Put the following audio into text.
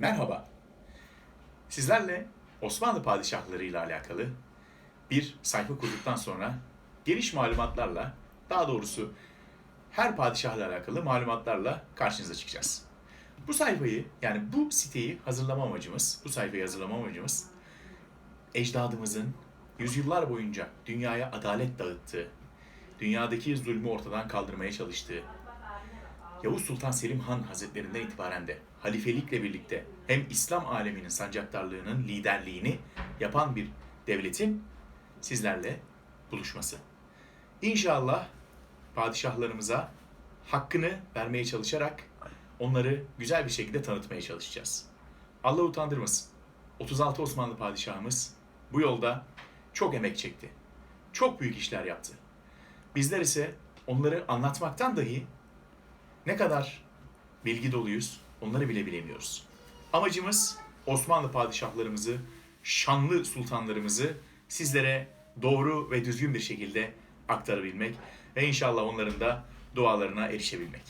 Merhaba. Sizlerle Osmanlı padişahları ile alakalı bir sayfa kurduktan sonra geniş malumatlarla, daha doğrusu her padişahla alakalı malumatlarla karşınıza çıkacağız. Bu sayfayı, yani bu siteyi hazırlama amacımız, bu sayfayı hazırlama amacımız ecdadımızın yüzyıllar boyunca dünyaya adalet dağıttığı, dünyadaki zulmü ortadan kaldırmaya çalıştığı, Yavuz Sultan Selim Han Hazretlerinden itibaren de halifelikle birlikte hem İslam aleminin sancaktarlığının liderliğini yapan bir devletin sizlerle buluşması. İnşallah padişahlarımıza hakkını vermeye çalışarak onları güzel bir şekilde tanıtmaya çalışacağız. Allah utandırmasın. 36 Osmanlı padişahımız bu yolda çok emek çekti. Çok büyük işler yaptı. Bizler ise onları anlatmaktan dahi ne kadar bilgi doluyuz onları bile bilemiyoruz. Amacımız Osmanlı padişahlarımızı, şanlı sultanlarımızı sizlere doğru ve düzgün bir şekilde aktarabilmek ve inşallah onların da dualarına erişebilmek.